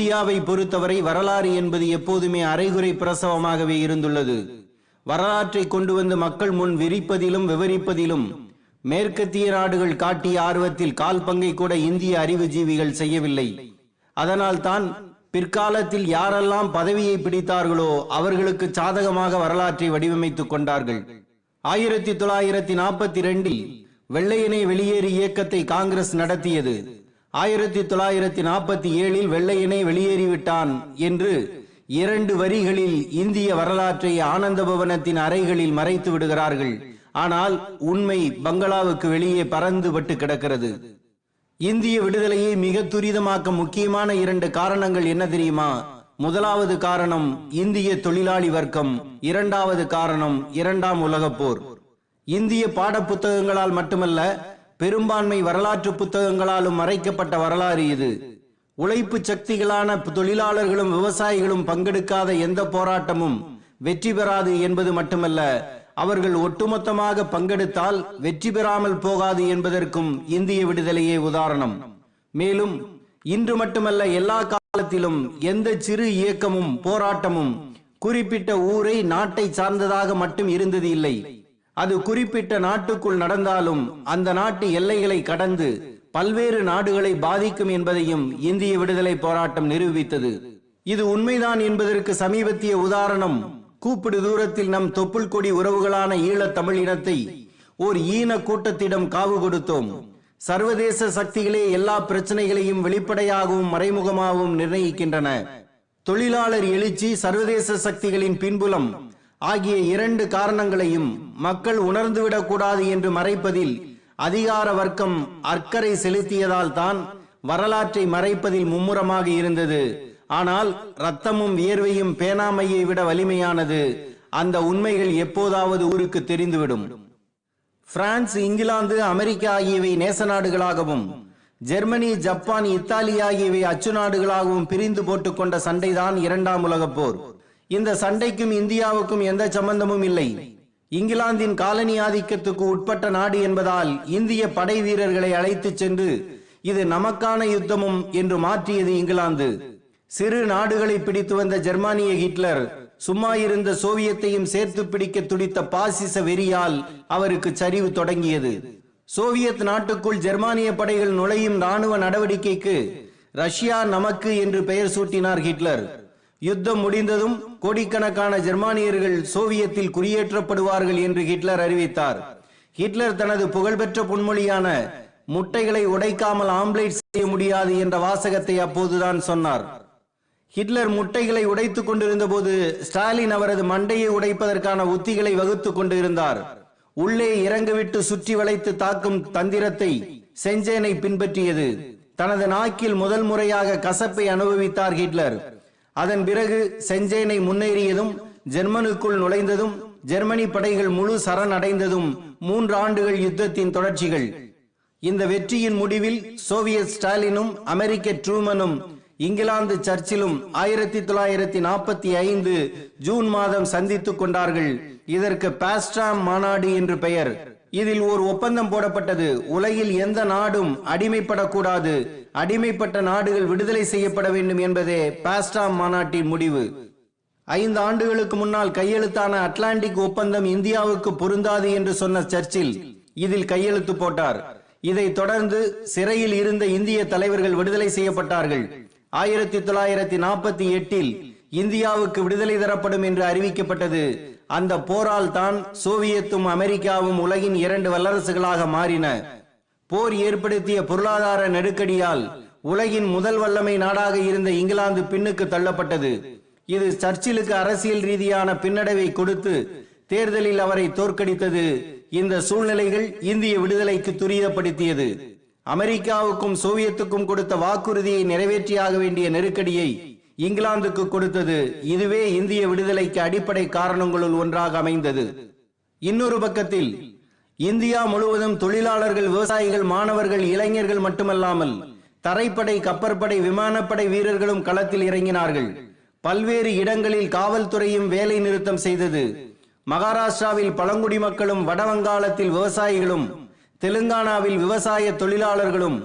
இந்தியாவை பொறுத்தவரை வரலாறு என்பது எப்போதுமே அரைகுறை பிரசவமாகவே இருந்துள்ளது. வரலாற்றை கொண்டு வந்து மக்கள் முன் விரிப்பதிலும் விவரிப்பதிலும் மேற்கத்திய நாடுகள் காட்டிய ஆர்வத்தில் கால் பங்கை கூட இந்திய அறிவுஜீவிகள் செய்யவில்லை. அதனால் தான் பிற்காலத்தில் யாரெல்லாம் பதவியை பிடித்தார்களோ அவர்களுக்கு சாதகமாக வரலாற்றை வடிவமைத்துக் கொண்டார்கள். ஆயிரத்தி தொள்ளாயிரத்தி நாற்பத்தி ரெண்டில் வெள்ளையனே வெளியேறு இயக்கத்தை காங்கிரஸ் நடத்தியது. ஆயிரத்தி தொள்ளாயிரத்தி நாற்பத்தி ஏழில் வெள்ளையனே வெளியேறிவிட்டான் என்று இரண்டு வரிகளில் இந்திய வரலாற்றை ஆனந்த பவனத்தின் அறைகளில் மறைத்து விடுகிறார்கள். ஆனால் உண்மை பங்களாவுக்கு வெளியே பறந்துபட்டு கிடக்கிறது. இந்திய விடுதலையை மிக துரிதமாக்க முக்கியமான இரண்டு காரணங்கள் என்ன தெரியுமா? முதலாவது காரணம் இந்திய தொழிலாளி வர்க்கம். இரண்டாவது காரணம் இரண்டாம் உலகப் போர். இந்திய பாட புத்தகங்களால் மட்டுமல்ல பெரும்பான்மை வரலாற்று புத்தகங்களாலும் மறைக்கப்பட்ட வரலாறு இது. உழைப்பு சக்திகளான தொழிலாளர்களும் விவசாயிகளும் பங்கெடுக்காத எந்த போராட்டமும் வெற்றி பெறாது என்பது மட்டுமல்ல அவர்கள் ஒட்டுமொத்தமாக பங்கெடுத்தால் வெற்றி பெறாமல் போகாது என்பதற்கும் இந்திய விடுதலையே உதாரணம். மேலும் இன்று மட்டுமல்ல எல்லா காலத்திலும் எந்த சிறு இயக்கமும் போராட்டமும் குறிப்பிட்ட ஊரை நாட்டை சார்ந்ததாக மட்டும் இருந்தது இல்லை. அது குறிப்பிட்ட நாட்டுக்குள் நடந்தாலும் அந்த நாட்டு எல்லைகளை கடந்து பல்வேறு நாடுகளை பாதிக்கும் என்பதையும் இந்திய விடுதலை போராட்டம் நிரூபித்தது. இது உண்மைதான் என்பதற்கு சமீபத்திய உதாரணம். கூப்பிடு தூரத்தில் நம் தொப்புள் கொடி உறவுகளான ஈழத் தமிழ் இனத்தை ஓர் ஈன கூட்டத்திடம் காவு கொடுத்தோம். சர்வதேச சக்திகளே எல்லா பிரச்சனைகளையும் வெளிப்படையாகவும் மறைமுகமாகவும் நிர்ணயிக்கின்றன. தொழிலாளர் எழுச்சி சர்வதேச சக்திகளின் பின்புலம் ஆகிய இரண்டு காரணங்களையும் மக்கள் உணர்ந்துவிடக் கூடாது என்று மறைப்பதில் அதிகார வர்க்கம் அக்கறை செலுத்தியதால் தான் வரலாற்றை மறைப்பதில் மும்முரமாக இருந்தது. ஆனால் ரத்தமும் வியர்வையும் பேனாமையை விட வலிமையானது அந்த உண்மைகள் எப்போதாவது ஊருக்கு தெரிந்துவிடும். பிரான்ஸ் இங்கிலாந்து அமெரிக்கா ஆகியவை நேச நாடுகளாகவும் ஜெர்மனி ஜப்பான் இத்தாலி ஆகியவை அச்சு நாடுகளாகவும் பிரிந்து போட்டுக்கொண்ட சண்டைதான் இரண்டாம் உலகப் போர். இந்த சண்டைக்கும் இந்தியாவுக்கும் எந்த சம்பந்தமும் இல்லை. இங்கிலாந்தின் காலனி ஆதிக்கத்துக்கு உட்பட்ட நாடு என்பதால் இந்திய படை வீரர்களை அழைத்துச் சென்று இது நமக்கான யுத்தமும் என்று மாற்றியது இங்கிலாந்து. சிறு நாடுகளை பிடித்து வந்த ஜெர்மானிய ஹிட்லர் சும்மா இருந்த சோவியத்தையும் சேர்த்து பிடிக்க துடித்த பாசிச வெறியால் அவருக்கு சரிவு தொடங்கியது. சோவியத் நாட்டுக்குள் ஜெர்மானிய படைகள் நுழையும் ராணுவ நடவடிக்கைக்கு ரஷ்யா நமக்கு என்று பெயர் சூட்டினார் ஹிட்லர். யுத்தம் முடிந்ததும் கோடிக்கணக்கான ஜெர்மானியர்கள் சோவியத்தில் குடியேற்றப்படுவார்கள் என்று ஹிட்லர் அறிவித்தார். ஹிட்லர் தனது புகழ்பெற்ற பொன்மொழியான முட்டைகளை உடைக்காமல் ஆம்லேட் செய்ய முடியாது என்ற வாசகத்தை அப்போதுதான் சொன்னார். ஹிட்லர் முட்டைகளை உடைத்துக் கொண்டிருந்த போது ஸ்டாலின் அவரது மண்டையை உடைப்பதற்கான உத்திகளை வகுத்துக் கொண்டிருந்தார். உள்ளே இறங்குவிட்டு சுற்றி வளைத்து தாக்கும் தந்திரத்தை செஞ்சேனை பின்பற்றியது. தனது நாக்கில் முதல் முறையாக கசப்பை அனுபவித்தார் ஹிட்லர். அதன் பிறகு செஞ்சேனை முன்னேறியதும் ஜெர்மனுக்குள் நுழைந்ததும் ஜெர்மனி படைகள் முழு சரணடைந்ததும் மூன்று ஆண்டுகள் யுத்தத்தின் தொடர்ச்சிகள். இந்த வெற்றியின் முடிவில் சோவியத் ஸ்டாலினும் அமெரிக்க ட்ரூமனும் இங்கிலாந்து சர்ச்சிலும் ஆயிரத்தி தொள்ளாயிரத்தி நாற்பத்தி ஐந்து ஜூன் மாதம் சந்தித்துக் கொண்டார்கள். இதற்கு பாஸ்டாம் மாநாடு என்று பெயர். இதில் ஒரு ஒப்பந்தம் போடப்பட்டது. உலகில் எந்த நாடும் அடிமைப்படக்கூடாது. அடிமைப்பட்ட நாடுகள் விடுதலை செய்யப்பட வேண்டும் என்பதே பாஸ்டாம் மாநாட்டின் முடிவு. ஐந்து ஆண்டுகளுக்கு முன்னால் கையெழுத்தான அட்லாண்டிக் ஒப்பந்தம் இந்தியாவுக்கு பொருந்தாது என்று சொன்ன சர்ச்சில் இதில் கையெழுத்து போட்டார். இதைத் தொடர்ந்து சிறையில் இருந்த இந்திய தலைவர்கள் விடுதலை செய்யப்பட்டார்கள். ஆயிரத்தி தொள்ளாயிரத்தி நாற்பத்தி எட்டில் இந்தியாவுக்கு விடுதலை தரப்படும் என்று அறிவிக்கப்பட்டது. அந்த போரால் தான் சோவியத்தும் அமெரிக்காவும் உலகின் இரண்டு வல்லரசுகளாக மாறின. போர் ஏற்படுத்திய பொருளாதார நெருக்கடியால் உலகின் முதல் வல்லமை நாடாக இருந்த இங்கிலாந்து பின்னுக்கு தள்ளப்பட்டது. இது சர்ச்சிலுக்கு அரசியல் ரீதியான பின்னடைவை கொடுத்து தேர்தலில் அவரை தோற்கடித்தது. இந்த சூழ்நிலைகள் இந்திய விடுதலைக்கு துரிதப்படுத்தியது. அமெரிக்காவுக்கும் சோவியத்துக்கும் கொடுத்த வாக்குறுதியை நிறைவேற்றியாக வேண்டிய நெருக்கடியை இங்கிலாந்துக்கு கொடுத்தது இதுவே இந்திய விடுதலைக்கு அடிப்படை காரணங்களுள் ஒன்றாக அமைந்தது. இன்னொரு பக்கத்தில் இந்தியா முழுவதும் தொழிலாளர்கள் விவசாயிகள் மாணவர்கள் இளைஞர்கள் மட்டுமல்லாமல் தரைப்படை கப்பற்படை விமானப்படை வீரர்களும் களத்தில் இறங்கினார்கள். பல்வேறு இடங்களில் காவல்துறையும் வேலை நிறுத்தம் செய்தது. மகாராஷ்டிராவில் பழங்குடி மக்களும் வடவங்காளத்தில் விவசாயிகளும் தெலுங்கானாவில் விவசாய தொழிலாளர்களும்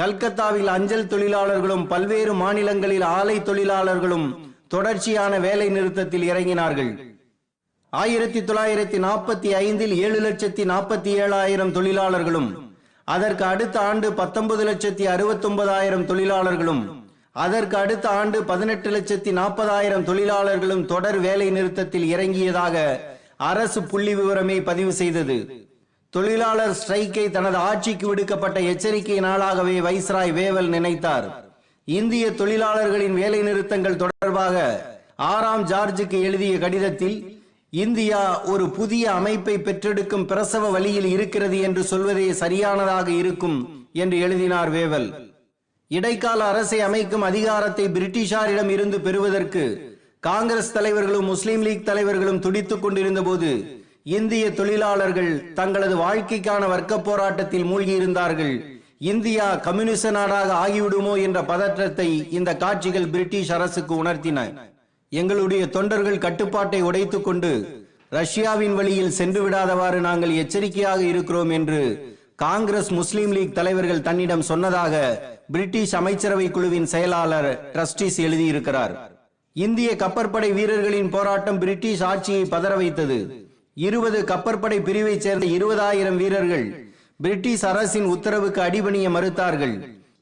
கல்கத்தாவில் அஞ்சல் தொழிலாளர்களும் பல்வேறு மாநிலங்களில் ஆலை தொழிலாளர்களும் தொடர்ச்சியான வேலை நிறுத்தத்தில் இறங்கினார்கள். ஆயிரத்தி தொள்ளாயிரத்தி நாற்பத்தி ஐந்தில் ஏழு லட்சத்தி நாற்பத்தி ஏழாயிரம் தொழிலாளர்களும் அதற்கு அடுத்த ஆண்டு பத்தொன்பது லட்சத்தி அறுபத்தொன்பதாயிரம் தொழிலாளர்களும் அதற்கு அடுத்த ஆண்டு பதினெட்டு லட்சத்தி நாற்பதாயிரம் தொழிலாளர்களும் தொடர் வேலை நிறுத்தத்தில் இறங்கியதாக அரசு புள்ளி விவரமே பதிவு செய்தது. தொழிலாளர் ஸ்ட்ரைக்கை தனது ஆட்சிக்கு விடுக்கப்பட்ட எச்சரிக்கை நாளாகவே வைஸ்ராய் வேவல் நினைத்தார். இந்திய தொழிலாளர்களின் வேலை நிறுத்தங்கள் தொடர்பாக ஆறாம் ஜார்ஜுக்கு எழுதிய கடிதத்தில் இந்தியா ஒரு புதிய அமைப்பை பெற்றெடுக்கும் பிரசவ வழியில் இருக்கிறது என்று சொல்வதே சரியானதாக இருக்கும் என்று எழுதினார் வேவல். இடைக்கால அரசை அமைக்கும் அதிகாரத்தை பிரிட்டிஷாரிடம் இருந்து பெறுவதற்கு காங்கிரஸ் தலைவர்களும் முஸ்லீம் லீக் தலைவர்களும் துடித்துக் கொண்டிருந்த போது இந்திய தொழிலாளர்கள் தங்களது வாழ்க்கைக்கான வர்க்க போராட்டத்தில் மூழ்கியிருந்தார்கள். இந்தியா கம்யூனிச நாடாக ஆகிவிடுமோ என்ற பதற்றத்தை இந்த காட்சிகள் பிரிட்டிஷ் அரசுக்கு உணர்த்தின. எங்களுடைய தொண்டர்கள் கட்டுப்பாட்டை உடைத்துக் கொண்டு ரஷ்யாவின் வழியில் சென்று விடாதவாறு நாங்கள் எச்சரிக்கையாக இருக்கிறோம் என்று காங்கிரஸ் முஸ்லீம் லீக் தலைவர்கள் தன்னிடம் சொன்னதாக பிரிட்டிஷ் அமைச்சரவை குழுவின் செயலாளர் ட்ரஸ்டிஸ் எழுதியிருக்கிறார். இந்திய கப்பற்படை வீரர்களின் போராட்டம் பிரிட்டிஷ் ஆட்சியை பதற வைத்தது. இருபது கப்பற்படை பிரிவைச் சேர்ந்த இருபதாயிரம் வீரர்கள் பிரிட்டிஷ் அரசின் உத்தரவுக்கு அடிபணிய மறுத்தார்கள்.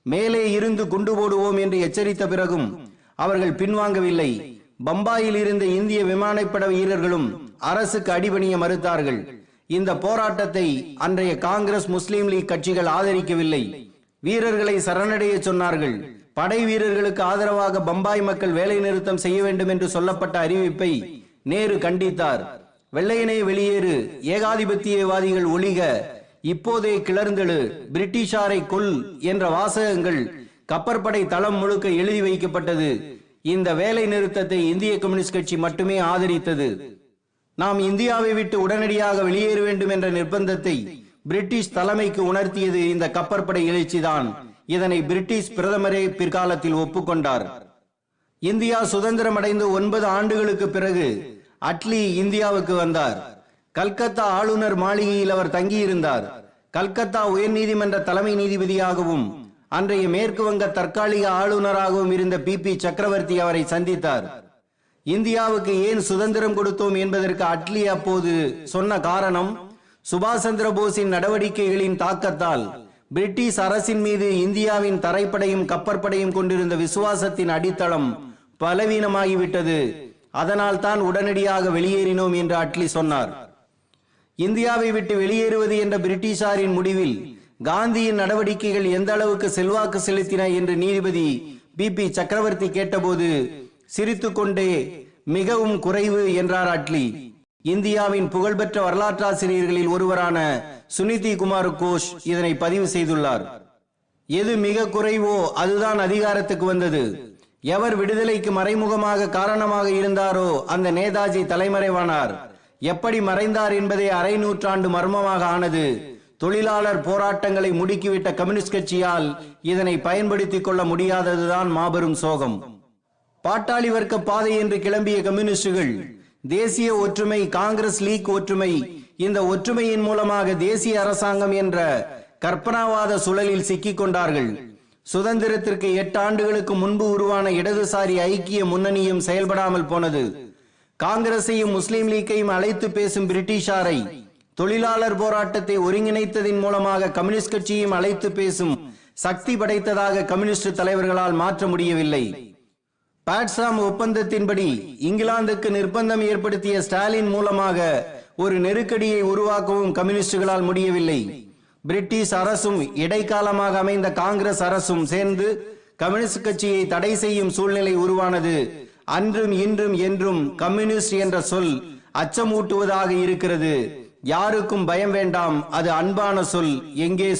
மேலே இருந்து குண்டு போடுவோம் என்று எச்சரித்த பிறகும் அவர்கள் பின்வாங்கவில்லை. பம்பாயில் இருந்த இந்திய விமானப்பட வீரர்களும் அரசுக்கு அடிபணிய மறுத்தார்கள். இந்த போராட்டத்தை அன்றைய காங்கிரஸ் முஸ்லீம் லீக் கட்சிகள் ஆதரிக்கவில்லை. வீரர்களை சரணடைய சொன்னார்கள். படை வீரர்களுக்கு ஆதரவாக பம்பாய் மக்கள் வேலை நிறுத்தம் செய்ய வேண்டும் என்று சொல்லப்பட்ட அறிவிப்பை நேரு கண்டித்தார். வெள்ளையனே வெளியேறு ஏகாதிபத்தியவாதிகள் ஒழிக. இப்போதே கிளர்ந்தெழு பிரிட்டிஷாரை கொல் என்ற வாசகங்கள் கப்பற்படை தளம் முழுக்க எழுதி வைக்கப்பட்டது. இந்த வேலை நிறுத்தத்தை இந்திய கம்யூனிஸ்ட் கட்சி மட்டுமே ஆதரித்தது. நாம் இந்தியாவை விட்டு உடனடியாக வெளியேற வேண்டும் என்ற நிர்பந்தத்தை பிரிட்டிஷ் தலைமைக்கு உணர்த்தியது இந்த கப்பற்படை எழுச்சிதான். இதனை பிரிட்டிஷ் பிரதமரே பிற்காலத்தில் ஒப்புக்கொண்டார். இந்தியா சுதந்திரம் அடைந்து ஒன்பது ஆண்டுகளுக்கு பிறகு அட்லி இந்தியாவுக்கு வந்தார். கல்கத்தா ஆளுநர் மாளிகையில் அவர் தங்கியிருந்தார். கல்கத்தா உயர்நீதிமன்ற தலைமை நீதிபதியாகவும் அன்றைய மேற்கு வங்க தற்காலிக ஆளுநராகவும் இருந்த பி. பி. சக்கரவர்த்தி அவரை சந்தித்தார். இந்தியாவுக்கு ஏன் சுதந்திரம் கொடுத்தோம் என்பதற்கு அட்லி அப்போது சொன்ன காரணம் சுபாஷ் சந்திர போஸின் நடவடிக்கைகளின் தாக்கத்தால் பிரிட்டிஷ் அரசின் மீது இந்தியாவின் தரைப்படையும் கப்பற்படையும் கொண்டிருந்த விசுவாசத்தின் அடித்தளம் பலவீனமாகிவிட்டது. அதனால் தான் உடனடியாக வெளியேறினோம் என்று அட்லி சொன்னார். இந்தியாவை விட்டு வெளியேறுவது என்ற பிரிட்டிஷாரின் முடிவில் காந்தியின் நடவடிக்கைகள் எந்த அளவுக்கு செல்வாக்கு செலுத்தின என்று நீதிபதி பி. பி. சக்கரவர்த்தி கேட்டபோது சிரித்துக்கொண்டே மிகவும் குறைவு என்றார் அட்லி. இந்தியாவின் புகழ்பெற்ற வரலாற்றாசிரியர்களில் ஒருவரான சுனிதி குமார் கோஷ் இதனை பதிவு செய்துள்ளார். எது மிக குறைவோ அதுதான் அதிகாரத்துக்கு வந்தது. எவர் விடுதலைக்கு மறைமுகமாக காரணமாக இருந்தாரோ அந்த நேதாஜி தலைமறைவானார். எப்படி மறைந்தார் என்பதே அரை நூற்றாண்டு மர்மமாக ஆனது. தொழிலாளர் போராட்டங்களை முடுக்கிவிட்ட கம்யூனிஸ்ட் கட்சியால் இதனை பயன்படுத்திக் கொள்ள முடியாததுதான் மாபெரும் சோகம். பாட்டாளி வர்க்க பாதை என்று கிளம்பிய கம்யூனிஸ்டுகள் தேசிய ஒற்றுமை காங்கிரஸ் லீக் ஒற்றுமை இந்த ஒற்றுமையின் மூலமாக தேசிய அரசாங்கம் என்ற கற்பனாவாத சுழலில் சிக்கிக் கொண்டார்கள். சுதந்திரத்திற்கு எட்டு ஆண்டுகளுக்கு முன்பு உருவான இடதுசாரி ஐக்கிய முன்னணியும் செயல்படாமல் போனது. காங்கிரசையும் முஸ்லீம் லீக்கையும் அழைத்து பேசும் பிரிட்டிஷாரை தொழிலாளர் போராட்டத்தை ஒருங்கிணைத்ததின் மூலமாக கம்யூனிஸ்ட் கட்சியும் அழைத்து பேசும் சக்தி படைத்ததாக கம்யூனிஸ்ட் தலைவர்களால் மாற்ற முடியவில்லை. பாட்சாம் ஒப்பந்தத்தின்படி இங்கிலாந்துக்கு நிர்பந்தம் ஏற்படுத்திய ஸ்டாலின் மூலமாக ஒரு நெருக்கடியை உருவாக்கவும் கம்யூனிஸ்டுகளால் முடியவில்லை. பிரிட்டிஷ் அரசும் இடைக்காலமாக அமைந்த காங்கிரஸ் அரசும் சேர்ந்து கம்யூனிஸ்ட் கட்சியை தடை செய்யும் சூழ்நிலை உருவானது. அன்றும் இன்றும் என்றும் கம்யூனிஸ்ட் என்ற சொல் அச்சமூட்டுவதாக இருக்கிறது. யாருக்கும் பயம் வேண்டாம் அது அன்பான சொல் எங்கே